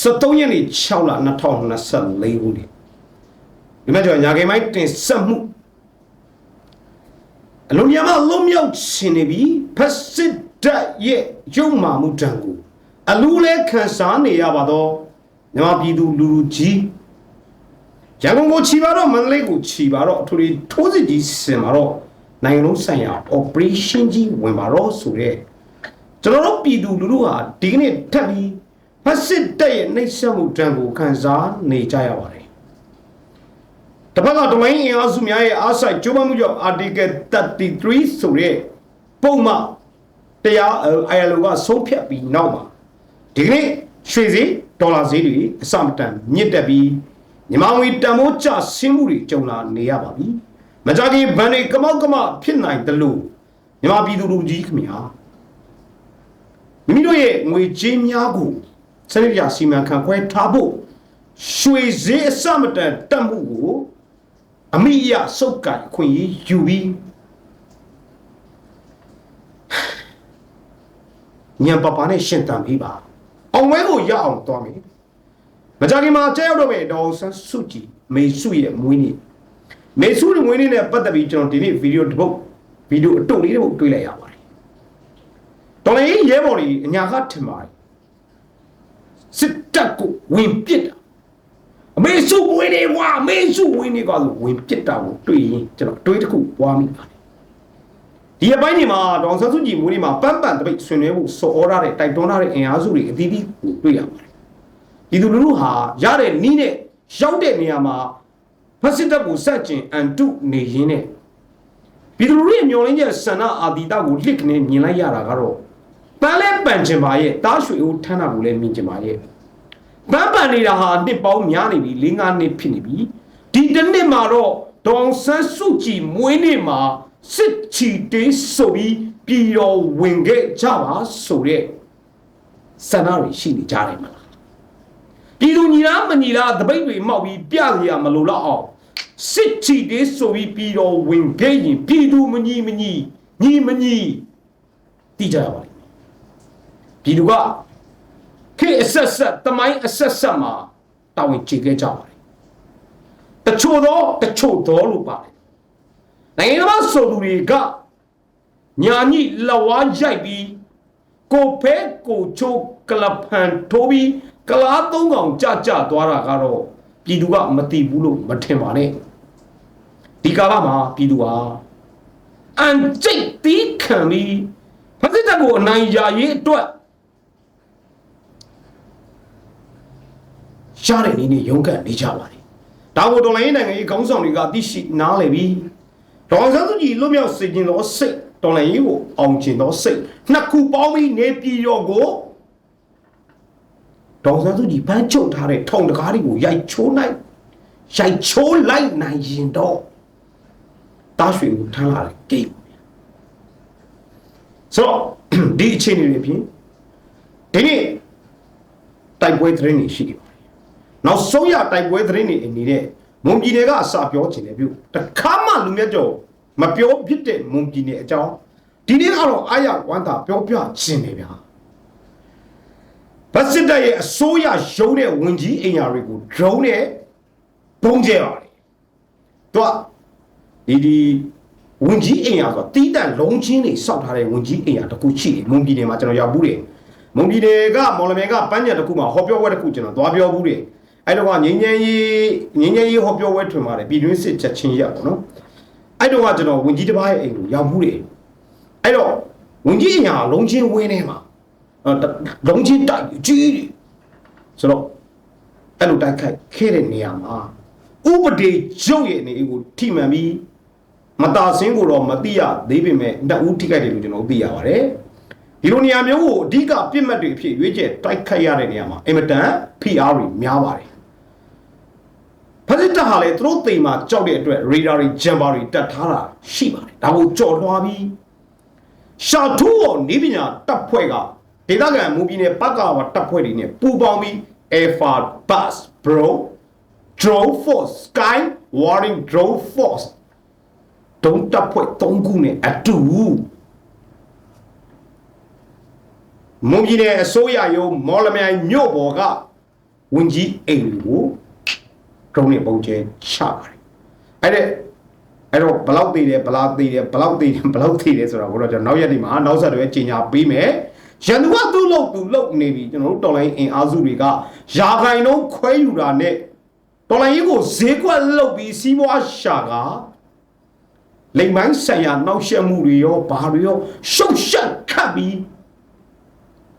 73ရက်နေ့6လ2024ခုနှစ်ဒီမှာကျွန်တော်ညာကိမိုင်းတင်ဆက်မှုအလုံးများမလုံးမြောက်ရှင်နေပြီဖက်စစ်တပ်ရဲ့ရုံမာမှုတံကိုအလူလဲခံစားနေရပါတော့မြန်မာပြည်သူလူလူကြီးရန်ကုန်ကိုခြီပါတော့မန္တလေးကိုခြီပါတော့အထူးထိုးစစ်ကြီးစင်ပါတော့နိုင်ငံလုံးဆိုင်ရာ operation ကြီးဝင်ပါတော့ဆိုတဲ့ကျွန်တော်တို့ပြည်သူလူထုဟာဒီကနေ့ထပ်ပြီး ဖက်စစ်တပ်ရဲ့နှိပ်စက်မှုတံကိုခံစားနေကြရပါတယ်တပတ်ကတမိုင်းအင်အားစုများရဲ့အားဆိုင်ကျိုးပမှုကြောင့် article 33ဆိုတဲ့ပုံမှန်တရား ILO ကဆုံးဖြတ်ပြီးနောက်မှာဒီကနေ့ရွှေစည်းဒေါ်လာဈေးတွေအစမတန်မြင့်တက်ပြီးမြန်မာငွေတန်ဖိုးကျဆင်းမှုတွေကြုံလာနေရပါပြီ။မကြခင်ဗန်တွေကမောက်ကမဖြစ်နိုင်တယ်လို့မြန်မာပြည်သူလူကြီးခင်ဗျာမိမိတို့ရဲ့ငွေကြေးများကို စနစ်ပြစီမံခန့်ခွဲထားဖို့ရွှေစည်းအစမတန်တက်မှုကိုအမိအယစုပ်ကိုင်ခွင့်ရယူပြီးညံပပနဲ့ရှင်းတန်ပြီးပါအောင်ဝဲကိုရအောင်သွားမယ်မကြခင်မှာကြောက်ရောက်တော့မယ်ဒေါ်ဆန်းစုကြည်မေစုရဲ့မွေးနေ့မေစုရဲ့မွေးနေ့နဲ့ပတ်သက်ပြီးကျွန်တော်ဒီနေ့ဗီဒီယိုတစ်ပုတ်ဗီဒီယိုအတုလေးတစ်ပုတ်တွေ့လိုက်ရပါတယ်တော်လည်းရဲဘော်ကြီးအညာကထင်ပါတယ် စစ်တပ်ကိုဝင်ပစ်တာအမေစုဝင်းနေကွာအမေစုဝင်းနေကွာဆိုဝင်ပစ်တာကိုတွေ့ရင်ကျွန်တော်အတွေးတစ်ခုပွားမိပါတယ်ဒီအပိုင်းဒီမှာဒေါန်ဆန်းစုကြည်မွေးနေ့မှာပန်းပန်တပိတ်ဆွေးနွေးဖို့စော်ဩရတဲ့တိုက်တွန်းထားတဲ့အင်အားစုတွေအသီးသီးကိုတွေ့ရပါတယ်ဒီသူလူလူဟာရတဲ့နီးနဲ့ရောက်တဲ့နေရာမှာဖက်စစ်တပ်ကိုစက်ကျင်အန်တုနေရင်းနဲ့ပြည်သူလူထုရဲ့မျောလင်းချက်ဆန္ဒအာတိတကိုလစ်ကနေမြင်လိုက်ရတာကတော့ ပန်းလဲပန်ချင်ပါရဲ့တားရွှေဦးထမ်းတာကိုလည်းမြင်ချင်ပါရဲ့ပန်းပန်နေတာဟာနှစ်ပေါင်းများနေပြီ၄၅နှစ်ဖြစ်နေပြီဒီတစ်နှစ်မှာတော့ဒေါန်ဆန်းစုကြည်မွေးနေ့မှာစစ်ချီတေးဆိုပြီးပြည်တော်ဝင်ခဲ့ကြပါဆိုတဲ့ဆန္ဒတွေရှိနေကြတယ်မလားပြည်သူညီလားမညီလားတပိတ်တွေမောက်ပြီးပြစရာမလိုတော့အောင်စစ်ချီတေးဆိုပြီးပြည်တော်ဝင်ခဲ့ရင်ပြည်သူမညီမညီညီမညီတိကြရပါလိမ့်မယ် ပြည်သူကခေတ်အဆက်ဆက်တမိုင်းအဆက်ဆက်မှာတာဝန်ကျေခဲ့ကြပါတယ်တချို့တော့တချို့တော့လို့ပါတယ်နိုင်ငံတော်ဆိုသူတွေကညာညိလဝါရိုက်ပြီးကိုဖဲကိုချိုးကလပန်ထိုးပြီးကလားသုံးကောင်ကြကြသွားတာကတော့ပြည်သူကမသိဘူးလို့မထင်ပါနဲ့ဒီကာလမှာပြည်သူဟာအန်ကျိတ်တီးခံပြီးဖက်စစ်တပ်ကိုအနိုင်ရရေးအတွက် ရတဲ့နည်းနဲ့ရုန်းကန်နေကြပါတယ်ဒါကိုတော်လိုင်းနိုင်ငံရေးခေါင်းဆောင်တွေကသိရှိနားလည်ပြီးဒေါ်စန်းစုကြည်လွတ်မြောက်စေခြင်းသောစိတ်တော်လိုင်းရေးကိုအောင်ခြင်းသောစိတ်နှစ်ခုပေါင်းပြီးနေပြည်တော်ကိုဒေါ်စန်းစုကြည်ပန်းချုပ်ထားတဲ့ထုံတကားတွေကိုရိုက်ချိုးနိုင်ရိုက်ချိုးလိုက်နိုင်ရင်တော့တားရွှေကိုထမ်းလာတဲ့ဂိမ်းဆိုတော့ဒီအချိန်တွေပြင်ဒီနေ့တိုက်ပွဲသတင်းတွေရှိတယ် နောက်ဆုံးရတိုက်ပွဲသတင်းတွေနေတဲ့မွန်ပြည်နယ်ကအစာပြောချင်တယ်ပြုတခါမှလူမြတ်ကျော်မပြောဖြစ်တဲ့မွန်ပြည်နယ်အကြောင်းဒီနေ့ကတော့အာရဝမ်းသာပြောပြခြင်းတယ်ဗျာဗတ်စစ်တပ်ရဲ့အစိုးရရုံးတဲ့ဝင်ကြီးအိမ်ယာတွေကို drone နဲ့ပုံကျဲပါတယ်သူကဒီဒီဝင်ကြီးအိမ်ယာဆိုတီးတန့်လုံးချင်းတွေစောက်ထားတဲ့ဝင်ကြီးအိမ်ယာတစ်ခုရှိတယ်မွန်ပြည်နယ်မှာကျွန်တော်ရောက်ဘူးတယ်မွန်ပြည်နယ်ကမော်လမြိုင်ကပန်းညံတစ်ခုမှာဟောပြောပွဲတစ်ခုကျွန်တော်သွားပြောဘူးတယ် အဲ့တော့ကငင်းငင်းရေးငင်းငင်းရေးဟောပြောပွဲထွင်ပါတယ်ပြည်တွင်းစစ်ချက်ချင်းရပေါ့နော်အဲ့တော့ကကျွန်တော်ဝင်ကြီးတစ်ပါးရဲ့အိမ်ကိုရောက်ဘူးတယ်အဲ့တော့ဝင်ကြီးအိမ်ဟာလုံးချင်းဝင်းထဲမှာအဲလုံးချင်းတိုက်ကြီးတယ်ဆိုတော့အဲ့လိုတိုက်ခိုက်ခဲ့တဲ့နေရာမှာဥပဒေကျုပ်ရဲ့နေအိမ်ကိုထိမှန်ပြီးမတာစင်းကိုတော့မသိရသေးပေမဲ့နှစ်ဦးထိခိုက်တယ်လို့ကျွန်တော်သိရပါတယ်ဒီလိုနေရာမျိုးကိုအဓိကပြစ်မှတ်တွေအဖြစ်ရွေးချယ်တိုက်ခိုက်ရတဲ့နေရာမှာအင်မတန် PR တွေများပါတယ် ဖက်စစ်တပ်ဟာလည်းသူတို့တိမ်မှာကြောက်တဲ့အတွက်ရေဒါတွေဂျမ်ဘာတွေတက်ထားတာရှိပါတယ်ဒါကိုကြော်လွှားပြီးရှာထူးော်နေပညာတပ်ဖွဲ့ကဒေသခံမူပြည်နယ်ပကဝတပ်ဖွဲ့တွေနဲ့ပူးပေါင်းပြီး Air Force Bus Bro Drone Force Sky Warring Drone Force တုံးတပ်ဖွဲ့၃ခုနဲ့အတူမွန်ပြည်နယ်အစိုးရရုံးမော်လမြိုင်မြို့ပေါ်ကဝင်ကြီးအိမ်ကို ဒရုန်းနဲ့ပုံကျဲချပါတယ်အဲ့ဒါအဲ့တော့ဘလောက်သေးတယ်ဘလောက်သေးတယ်ဘလောက်သေးတယ်ဘလောက်သေးတယ်ဆိုတော့ဘို့တော့ကျွန်တော်နောက်ရက်ဒီမှာနောက်ဆက်တွဲကြီးညာပေးမယ်ရန်သူကသူ့လို့သူ့လို့နေပြီကျွန်တော်တို့တော်လိုင်းအင်အားစုတွေကယာခိုင်လုံးခွဲယူတာနဲ့တော်လိုင်းကြီးကိုဈေးကွက်လုတ်ပြီးစီးပွားရှာကလိမ်မိုင်းဆိုင်ရာနောက်ရှက်မှုတွေရောဘာတွေရောရှုပ်ရှက်ခတ်ပြီး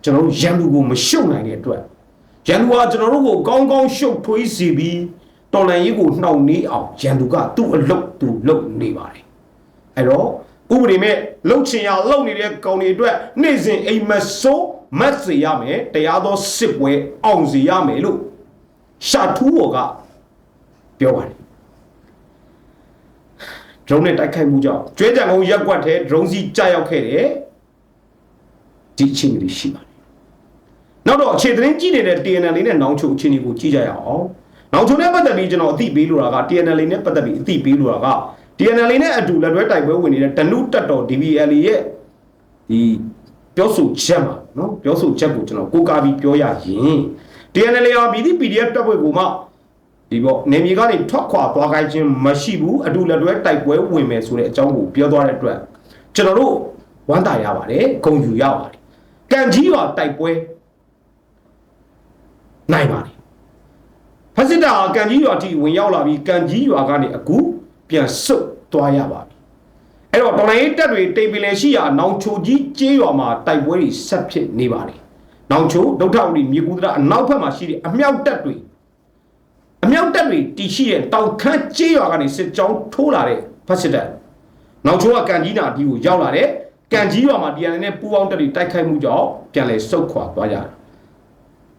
ကျွန်တော်တို့ရန်သူကိုမရှုပ်နိုင်တဲ့အတွက်ရန်သူကကျွန်တော်တို့ကိုကောင်းကောင်းရှုပ်ထွေးစီပြီး တော်လိုင်းကြီးကိုနှောင့်နှေးအောင်ရန်သူကသူ့အလုတ်သူလုတ်နေပါတယ်အဲ့တော့ဥပဒေမဲ့လှုပ်ချင်ရလှုပ်နေတဲ့ကောင်တွေအတွက်နေ့စဉ်အိမ်မဆိုးမတ်စေရမယ်တရားသောစစ်ပွဲအောင်စေရမယ်လို့ရှာထူးဘော်ကပြောပါတယ်ဒရုန်းနဲ့တိုက်ခိုက်မှုကြောင့်ကျွဲကြံကုန်းရက်ကွက်ထဲဒရုန်းစီကြာရောက်ခဲ့တယ်ဒီအချင်းကြီးရှိပါတယ်နောက်တော့အခြေသတင်းကြည့်နေတဲ့ TNL လေးနဲ့နောင်ချုံအချင်းကြီးကိုကြည့်ကြရအောင် နောင်ချုံနဲ့ပတ်သက်ပြီးကျွန်တော်အသိပေးလိုတာက TNL လေးနဲ့ပတ်သက်ပြီးအသိပေးလိုတာက TNL လေးနဲ့အတူလက်တွဲတိုက်ပွဲဝင်နေတဲ့တနုတက်တော် DVL ရဲ့ဒီပြောဆိုချက်မှာနော်ပြောဆိုချက်ကိုကျွန်တော်ကိုးကားပြီးပြောရရင် TNL ရောပြည်သူ PDF တပ်ဖွဲ့ကိုမှဒီပေါ့နေမြေကနေထွက်ခွာသွားခိုင်းခြင်းမရှိဘူးအတူလက်တွဲတိုက်ပွဲဝင်မယ်ဆိုတဲ့အကြောင်းကိုပြောသွားတဲ့အတွက်ကျွန်တော်တို့ဝမ်းသာရပါတယ်ဂုဏ်ယူရပါတယ်ကံကြီးပါတိုက်ပွဲနိုင်ပါတယ်ဖက် စစ်တာကံကြီးရွာထိဝင်ရောက်လာပြီးကံကြီးရွာကနေအခုပြန်ဆုတ်သွားရပါပြီအဲ့တော့တော်လိုင်းတက်တွေတိမ်ပင်လယ်ရှိရာနောင်ချိုကြီးကျေးရွာမှာတိုက်ပွဲတွေဆက်ဖြစ်နေပါတယ်နောင်ချိုဒုဋ္ဌဝတီမြေကူတရအနောက်ဘက်မှာရှိတဲ့အမြောက်တက်တွေအမြောက်တက်တွေတည်ရှိတဲ့တောင်ခမ်းကျေးရွာကနေစစ်ကြောင်းထိုးလာတဲ့ဖက်စစ်တပ်နောင်ချိုကကန်ကြီးနာဒီကိုရောက်လာတဲ့ကန်ကြီးရွာမှာဒီရန်နဲ့ပူပေါင်းတက်တွေတိုက်ခိုက်မှုကြောင့်ပြန်လဲဆုတ်ခွာသွားကြတယ်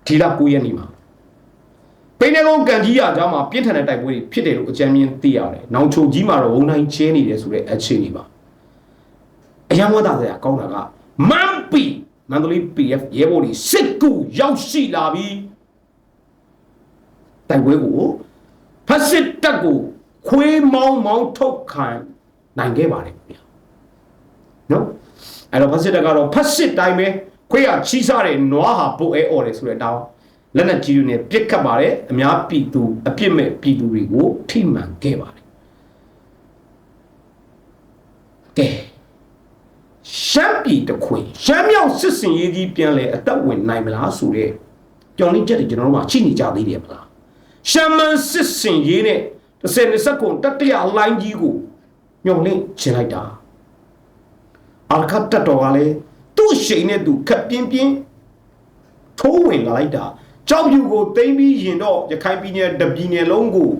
ဒီလ9ရက်နေ့မှာ ပိနေကုန်းကန်ကြီးရအကြောင်းမှာပြင်းထန်တဲ့တိုက်ပွဲတွေဖြစ်တယ်လို့အကြံဉာဏ်သိရတယ်။နောင်ချိုကြီးမှာတော့ဝုံတိုင်းကျင်းနေတယ်ဆိုတဲ့အခြေအနေပါ။အယံဝတ်သားစရာကောင်းတာကမန်ပီမန္တလေး PF ရဲဘော်တွေစစ်ကူရောက်ရှိလာပြီးတိုက်ပွဲကိုဖက်စစ်တပ်ကိုခွေးမောင်းမောင်းထုတ်ခံနိုင်ခဲ့ပါတယ်ဗျာ။နော်အဲ့တော့ဖက်စစ်တပ်ကတော့ဖက်စစ်တိုင်းပဲခွေးကချီးစားတယ်နွားဟာပုတ်အဲអော်တယ်ဆိုတဲ့အတောင်း လက်နက်ကြီးတွေနဲ့ပြစ်ခတ်ပါတယ်အများပြည်သူအပြစ်မဲ့ပြည်သူတွေကိုထိမှန်ခဲ့ပါတယ်ကဲရှမ်းပြည်တခွေရှမ်းမြောက်စစ်စင်ရေးကြီးပြန်လဲအသက်ဝင်နိုင်မလားဆိုတဲ့ကြော်လင်းချက်တွေကျွန်တော်တို့ကရှိနေကြသေးတယ်မလားရှမ်းမန်စစ်စင်ရေးနဲ့30 20ခုတတိယလိုင်းကြီးကိုညှော်လင့်ချင်လိုက်တာအာခတ်တက်တော်ကလည်းသူ့ရှိန်နဲ့သူခက်ပြင်းပြင်းထိုးဝင်လာလိုက်တာ ကြောက်ဖြူကိုသိမ်းပြီးရင်တော့ရခိုင်ပြည်နယ်တပြည်နယ်လုံးကို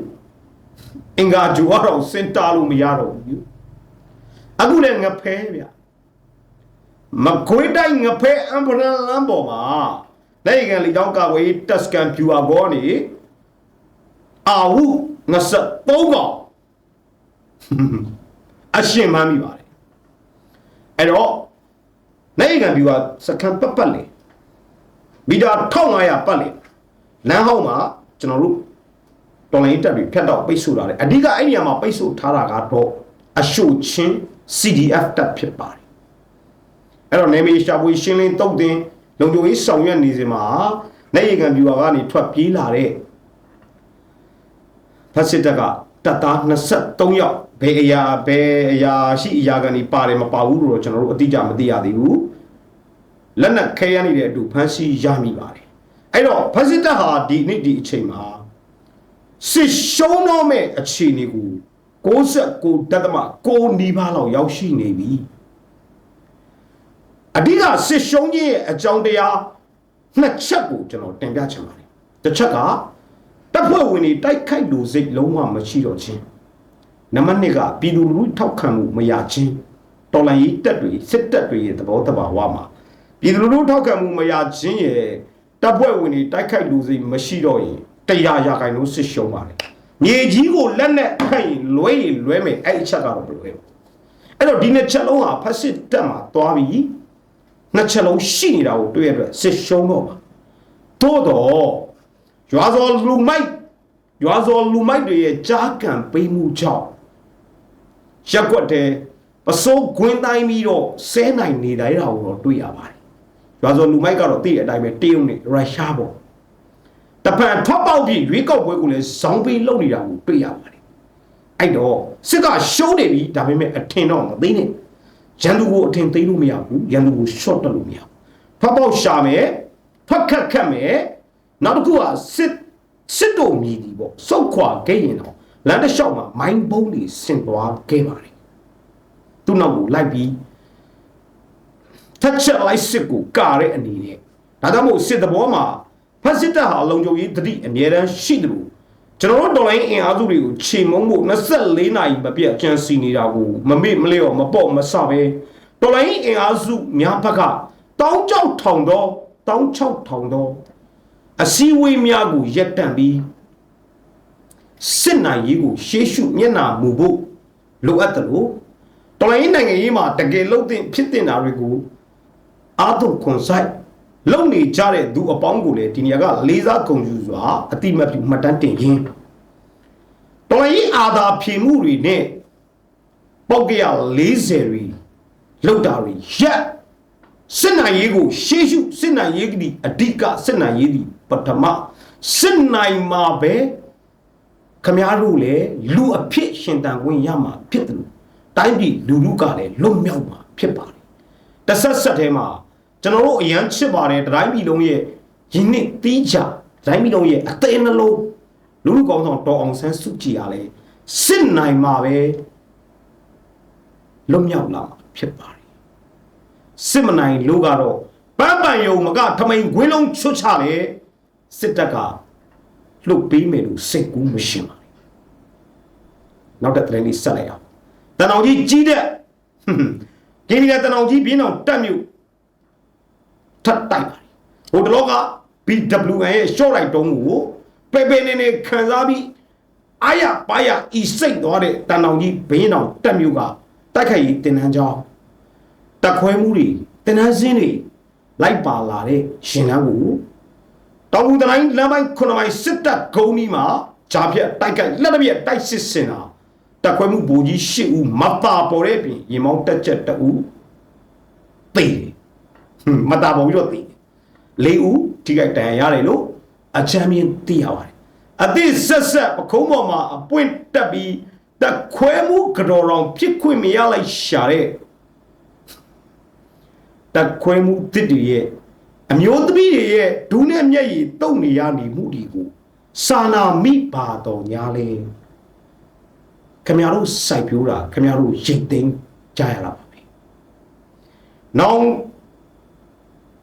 အင်္ဂါဂျူကတော့စင်တာလို့မရတော့ဘူးအခုလည်းငဖဲဗျမကွေးတိုင်းငဖဲအမ်ဘရန်လမ်းပေါ်မှာနိုင်ကန်လီတောင်းကာဝေးတက်စကန်ဖြူအကောနေအာဟု23ကောင်အရှင်မမ်းမိပါတယ်အဲ့တော့နိုင်ကန်ဖြူကစကန်ပတ်ပတ်လေ မီတာ1500ပတ်လေလမ်းဟောင်းမှာကျွန်တော်တို့တော်လိုင်းတက်ပြီးဖြတ်တော့ပိတ်ဆို့တာလေအဓိကအဲ့နေရာမှာပိတ်ဆို့ထားတာကတော့အရှို့ချင်း CDF တပ်ဖြစ်ပါတယ်အဲ့တော့နေမီရှာပွေရှင်းလင်းတုတ်တင်လုံခြုံရေးဆောင်ရွက်နေစဉ်မှာနိုင်ရီကန်ဗျူဟာကနေထွက်ပြေးလာတဲ့ဖက်စစ်တပ်ကတပ်သား23ယောက်ဘယ်အရာဘယ်အရာရှိအရာကနေပါတယ်မပါဘူးလို့တော့ကျွန်တော်တို့အတိအကျမသိရသေးဘူး လက်နက်ခဲရနေတဲ့အတူဖမ်းဆီးရမိပါတယ်အဲ့တော့ဖက်စစ်တပ်ဟာဒီနေ့ဒီအချိန်မှာစစ်ရှုံးတော့မဲ့အခြေအနေကို69တက်သမ6နီးပါးလောက်ရောက်ရှိနေပြီအဓိကစစ်ရှုံးခြင်းရဲ့အကြောင်းတရားနှစ်ချက်ကိုကျွန်တော်တင်ပြချင်ပါတယ်တစ်ချက်ကတပ်ဖွဲ့ဝင်တွေတိုက်ခိုက်လို့စိတ်လုံးဝမရှိတော့ခြင်းနံပါတ်2ကပြည်သူလူထုထောက်ခံမှုမရခြင်းတော်လှန်ရေးတပ်တွေစစ်တပ်တွေရဲ့သဘောတဘာဝမှာ ပြည်သူလူထုထောက်ခံမှုမရခြင်းရဲ့တပ်ဖွဲ့ဝင်တွေတိုက်ခိုက်လို့စိတ်မရှိတော့ရင်တရားရာခိုင်နှုန်းစစ်ရှုံးပါတယ်မြေကြီးကိုလက်နဲ့ဖက်ရင်လွဲရင်လွဲမယ်အဲ့အချက်ကတော့ဘယ်လိုလဲအဲ့တော့ဒီနှစ်ချက်လုံးဟာဖက်စစ်တပ်မှာသွားပြီးနှစ်ချက်လုံးရှိနေတာကိုတွေ့ရတဲ့စစ်ရှုံးတော့ပါသို့တော့ရွာစော်လူမိုက်ရွာစော်လူမိုက်တွေရဲ့ကြားကံပေးမှုကြောင့်ရက်ွက်တဲ့ပစိုးခွင်းတိုင်းပြီးတော့ဆဲနိုင်နေတိုင်းတာကိုတော့တွေ့ရပါတယ် ရွာစော်လူမိုက်ကတော့သိတဲ့အတိုင်းပဲတရုတ်နဲ့ရုရှားပေါ့တပံထွက်ပေါက်ပြီးရွေးကောက်ပွဲကိုလည်းဇောင်းပေးလုပ်နေတာကိုတွေ့ရပါတယ်အဲ့တော့စစ်ကရှုံးနေပြီဒါပေမဲ့အထင်တော့မသိနဲ့ရန်သူကိုအထင်သိလို့မရဘူးရန်သူကို short တက်လို့မရဘူးထွက်ပေါက်ရှာမယ်ထွက်ခတ်ခတ်မယ်နောက်တစ်ခုကစစ်စစ်တို့မြည်ဒီပေါ့စုတ်ခွာခဲ့ရင်တော့လမ်းတစ်လျှောက်မှာမိုင်းဘုံးတွေဆင်သွားခဲ့ပါတယ်သူ့နောက်ကိုလိုက်ပြီး ထက်ချက်လိုက်စစ်ကိုကာတဲ့အနေနဲ့ဒါကြောင့်မို့စစ်တဘောမှာဖက်စစ်တပ်ဟာလုံခြုံရေးတတိအမြဲတမ်းရှိတယ်လို့ကျွန်တော်တို့တော်လိုင်းအင်အားစုတွေကိုချိန်မုံဖို့24နာရီမပြတ်ကြံစီနေတာကိုမမေ့မလျော့မပေါ့မဆပဲတော်လိုင်းအင်အားစုများဘက်ကတောင်းကြောက်ထောင်တော့တောင်းချောက်ထောင်တော့အစည်းအဝေးများကိုရက်တန့်ပြီးစစ်နိုင်ရေးကိုရှေးရှုမျက်နာမူဖို့လိုအပ်တယ်လို့တော်လိုင်းနိုင်ငံရေးမှာတကယ်လို့ဖြစ်တင်တာတွေကို အာတုခွန်ဆိုင်လုံနေကြတဲ့သူအပေါင်းကိုလည်းဒီနေရာကလေးစားဂုဏ်ယူစွာအတိမတ်ပြုမှတ်တမ်းတင်ရင်းတော်ရင်အာသာဖြေမှုတွေနဲ့ပောက်ကရ40တွေလောက်တာတွေရက်စစ်နိုင်ရေးကိုရှေးရှုစစ်နိုင်ရေးကဒီအဓိကစစ်နိုင်ရေးဒီပထမစစ်နိုင်မှာပဲခမားတို့လည်းလူအဖြစ်ရှင်တန်ခွင့်ရမှာဖြစ်တယ်လို့တိုင်းပြည်လူလူကလည်းလွတ်မြောက်မှာဖြစ်ပါတယ် တဆက်ဆက်ထဲမှာကျွန်တော်တို့အရန်ချစ်ပါတယ်တိုင်းပြည်လုံးရဲ့ယင်းနှစ်တီးကြတိုင်းပြည်လုံးရဲ့အသေးနှလုံးလူလူကောင်းဆောင်တော်အောင်ဆန်းစုကြည်အားလဲစစ်နိုင်မှာပဲလွတ်မြောက်လာမှာဖြစ်ပါတယ်စစ်မနိုင်လို့ကတော့ပန်းပန်ယုံမကထမိန်ခွင်းလုံးချွတ်ချလေစစ်တပ်ကလှုပ်ပေးမယ်လို့စိတ်ကူးမရှင်းပါဘူးနောက်တဲ့တိုင်းလေးဆက်လိုက်အောင်တန်အောင်ကြီးကြီးတဲ့ ဟွန်းကင်းဒီကတန်အောင်ကြီးပြင်းအောင်တက်မြို့ထပ်တိုက်ပါတယ်ဟိုတလောက BWN ရဲ့ short right တုံးကိုပေပေနေနေခံစားပြီးအာရပါရဤစိတ်သွားတဲ့တန်အောင်ကြီးဘင်းအောင်တက်မြို့ကတိုက်ခိုက်ရေးတင်နန်းကြောင်းတက်ခွဲမှုတွေတင်နန်းစင်းတွေလိုက်ပါလာတဲ့ရှင်လန်းကိုတောင်ဘူးတတိုင်းလမ်းပိုင်းခုနပိုင်းစစ်တပ်ဂုံးကြီးမှာဂျာပြက်တိုက်ခိုက်လက်တပြက်တိုက်စစ်စင်တာ တက်ခွဲမှုဘူကြီး၈ဦးမပါပေါ်တဲ့ပြင်ရင်မောင်းတက်ချက်တအူသေတယ်ဟွန်းမတာပေါ်ပြီးတော့သေတယ်လေးဦးထိခိုက်တန်ရာရတယ်လို့အချမ်းမြင်သိရပါတယ်အသည့်ဆက်ဆက်ပခုံးပေါ်မှာအပွင့်တက်ပြီးတက်ခွဲမှုကြော်တော်ဖြစ်ခွင့်မရလိုက်ရှာတဲ့တက်ခွဲမှုတစ်တွေရဲ့အမျိုးသမီးတွေရဲ့ဒူးနဲ့မျက်ရည်တုံနေရနေမှုတွေကိုစာနာမိပါတော်ညာလေ ခင်ဗျားတို့စိုက်ပြိုးတာခင်ဗျားတို့ရိတ်သိမ်းကြရတာပါပဲ။နောင်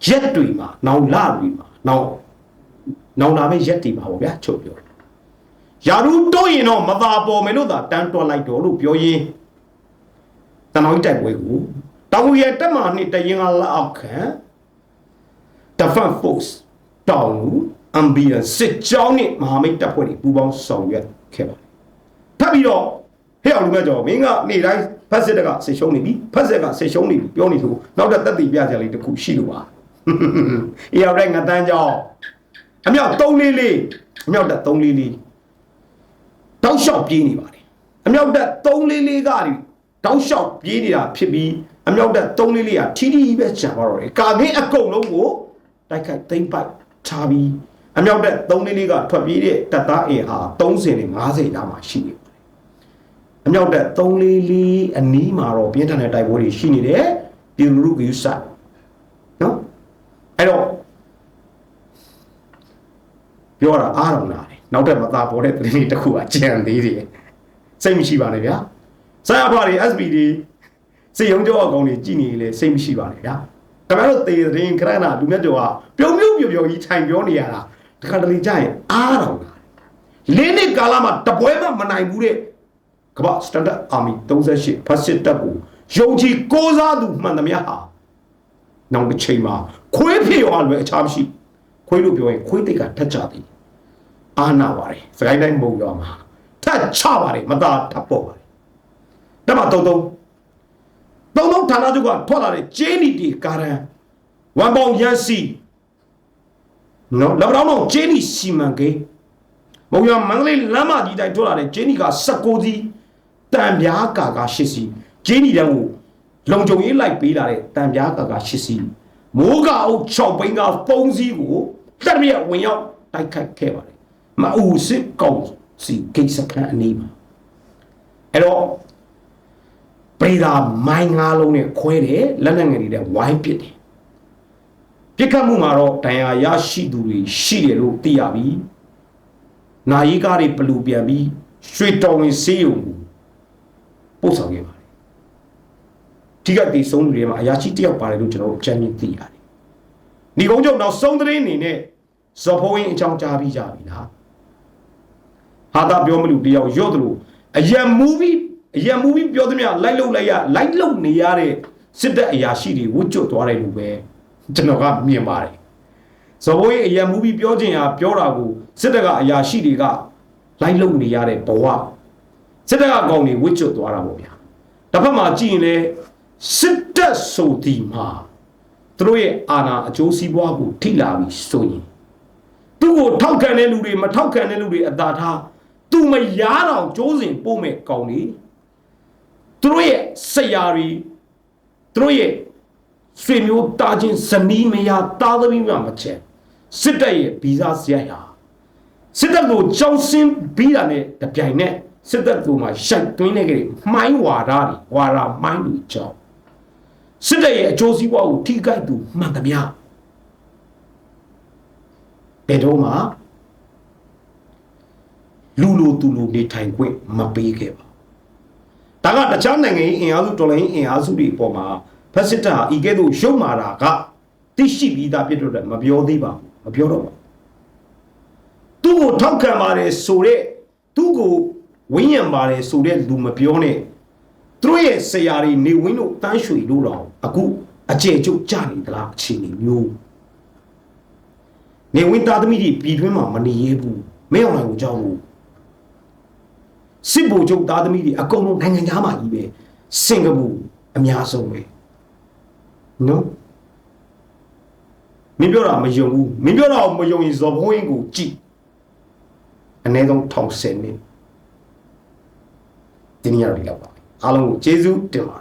ရက်တွေမှာနောင်လတွေမှာနောင်နောင်လာမယ့်ရက်တွေမှာပေါ့ဗျာချုပ်ပြောယာရုတော့ရင်တော့မသာပေါ်မယ်လို့သာတန်းတွက်လိုက်တော့လို့ပြောရင်းတနောင်းတိုက်ပွဲကိုတောင်ရတက်မှနှစ်တရင်ကလက်အောက်ခံ Defense Force တောင်အမ်ဘီယန်စစ်ကြောင်းနဲ့မဟာမိတ်တပ်ဖွဲ့တွေပူးပေါင်းဆောင်ရွက်ခဲ့ပါတယ်ထပ်ပြီးတော့ ဟဲ့အောင်လူမကျော်မင်းကနေ့တိုင်းဖက်စစ်တကဆစ်ရှုံးနေပြီဖက်စစ်ကဆစ်ရှုံးနေပြီပြောနေဆိုနောက်တဲ့တက်တည်ပြကြလေးတစ်ခုရှိလို့ပါအေးရောက်တဲ့ငတန်းကြောင်းအမြောက်3လေးလေးအမြောက်တက်3လေးလေးတောက်လျှောက်ပြေးနေပါတယ်အမြောက်တက်3လေးလေးကဒီတောက်လျှောက်ပြေးနေတာဖြစ်ပြီးအမြောက်တက်3လေးလေးကထီထီပဲချန်သွားတော့တယ်ကာကင်းအကုန်လုံးကိုတိုက်ခိုက်သိမ့်ပိုက်ထားပြီးအမြောက်တက်3လေးလေးကထွက်ပြေးတဲ့တပ်သားအင်အား30နဲ့50တာမှရှိနေပါတယ် အမြောက်တက်3လေးလေးအနီးမှာတော့ပြင်းထန်တဲ့တိုက်ပွဲတွေရှိနေတယ်ပြည်လူလူကယူဆနော်အဲ့တော့ပြောတာအားတော်လာတယ်နောက်ထပ်မသာပေါ်တဲ့သတင်းလေးတစ်ခုကကြံသေးတယ်စိတ်မရှိပါနဲ့ဗျာဆရာဖာတွေ SB တွေစေယုံကြောအကောင်တွေကြည်နေလေစိတ်မရှိပါနဲ့ဗျာခင်ဗျားတို့သေသတင်းခရဏလူမြတ်ကျော်ကပြုံမြုပ်ပြုံပြုံကြီးခြိုင်ပြောနေရတာတခါတလေကြာရင်အားတော်လာတယ်လေးနှစ်ကာလမှာတပွဲမှမနိုင်ဘူးတဲ့ ကမ္ဘာစတန်ဒတ်အာမီ38ဖတ်စစ်တပ်ကိုယုံကြည်ကိုးစားသူမှန်သမျှဟာနောက်တစ်ချိန်မှာခွေးဖြေရောလွယ်အခြားမရှိခွေးလို့ပြောရင်ခွေးတိတ်ကထက်ကြသည်အာနာပါတယ်စကိုင်းတိုင်းမုံရောမှာထက်ချပါတယ်မသာထပ်ပေါ်ပါတယ်တမတုံတုံတုံတုံဌာနချုပ်ကထွက်လာတဲ့ဂျင်းနီတီကာရန်ဝမ်ပေါင်ရန်စီနော်လဘရောင်းတော့ဂျင်းနီစီမံကိန်းမုံရမန္တလေးလမ်းမကြီးတိုင်းထွက်လာတဲ့ဂျင်းနီက16စီး တံပြားကာကာ8စီးဂျင်းနီတန်းကိုလုံကြုံရေးလိုက်ပေးလာတဲ့တံပြားကာကာ8စီးမိုးကအုပ်6ဘိန်းကပုံစည်းကိုတက်ပြက်ဝင်ရောက်တိုက်ခိုက်ခဲ့ပါတယ်မအူစစ်ကောင်စီကိစ္စခန့်အနီးမှာအဲ့တော့ပရိဒါမိုင်းငါးလုံးနဲ့ခွဲတယ်လက်နက်ငယ်တွေနဲ့ဝိုင်းပစ်တယ်ပြစ်ခတ်မှုမှာတော့ဒဏ်ရာရရှိသူတွေရှိတယ်လို့သိရပြီနာယီကားတွေပလူပြန်ပြီးရွှေတော်ဝင်ဆေးရုံကို ပို့ဆောင်ခဲ့ပါတယ်ထိကပ်တီဆုံးလူတွေမှာအရာရှိတစ်ယောက်ပါတယ်လို့ကျွန်တော်တို့အကြံဉာဏ်သိရတယ်ဒီကုန်းချုပ်နောက်ဆုံးသတင်းအနေနဲ့ဇော်ဖိုးရင်အကြောင်းကြားပြီးကြပြီလားဟာတာပြောမလို့တယောက်ရော့တယ်လို့အယံမူပြီးအယံမူပြီးပြောသမျှလိုက်လုတ်လိုက်ရလိုက်လုတ်နေရတဲ့စစ်တပ်အရာရှိတွေဝှကျွတ်သွားတယ်လို့ပဲကျွန်တော်ကမြင်ပါတယ်ဇော်ဖိုးရင်အယံမူပြီးပြောခြင်းဟာပြောတာကိုစစ်တပ်ကအရာရှိတွေကလိုက်လုတ်နေရတဲ့ဘဝ စစ်တပ်ကကောင်တွေဝှကျွတ်သွားတာပေါ့ဗျာတစ်ဖက်မှာကြည့်ရင်လေစစ်တပ်ဆိုဒီမှာသူတို့ရဲ့အာဏာအကျိုးစီးပွားကိုထိလာပြီဆိုရင်သူ့ကိုထောက်ခံတဲ့လူတွေမထောက်ခံတဲ့လူတွေအသာထားသူမရားတော့ကျိုးစဉ်ပို့မဲ့ကောင်းနေသူတို့ရဲ့ဆရာတွေသူတို့ရဲ့ဆွေမျိုးတာချင်းဇနီးမယားတာသမီးများမချဲစစ်တပ်ရဲ့ဗီဇဆရာဟာစစ်တပ်ကိုကြောင်းစင်းပြီးတာနဲ့တပြိုင်နက် စစ်တပ်ကိုမှရှိုက်သွင်းနေကြတယ်မှိုင်းဝါဒတွေဝါဒမှိုင်းတွေကြောင်းစစ်တပ်ရဲ့အကျိုးစီးပွားကိုထိခိုက်သူမှန်သမျှဘယ်တော့မှလူလိုသူလိုနေထိုင်ခွင့်မပေးခဲ့ပါဒါကတခြားနိုင်ငံရေးအင်အားစုတော်လိုင်းအင်အားစုတွေအပေါ်မှာဖက်စစ်တပ်ဟာဤကဲ့သို့ရုံမာတာကသိရှိပြီးသားဖြစ်တော့တယ်မပြောသေးပါဘူးမပြောတော့ပါသူ့ကိုထောက်ခံပါတယ်ဆိုတဲ့သူ့ကို ဝင်းရံပါတယ်ဆိုတဲ့လူမပြောနဲ့သူတို့ရဲ့ဆရာတွေနေဝင်းတို့တန်းရွှေလို့တော့အခုအကျေကျုပ်ကြနေသလားအခြေအနေမျိုးနေဝင်းသားသမီးတွေပြည်တွင်းမှာမနေရဘူးမင်းအောင်ကိုကြောက်ဘူးစစ်ဗိုလ်ချုပ်သားသမီးတွေအကုန်လုံးနိုင်ငံသားမှာကြီးပဲစင်ကာပူအများဆုံးပဲနော်မင်းပြောတာမယုံဘူးမင်းပြောတာကိုမယုံရင်ဇော်ဘုန်းကြီးကိုကြည့်အနည်းဆုံးထောင်ဆယ်နှစ် ဒီနေ့ရတော့ဒီလောက်ပါအားလုံးကိုကျေးဇူးတင်ပါတယ်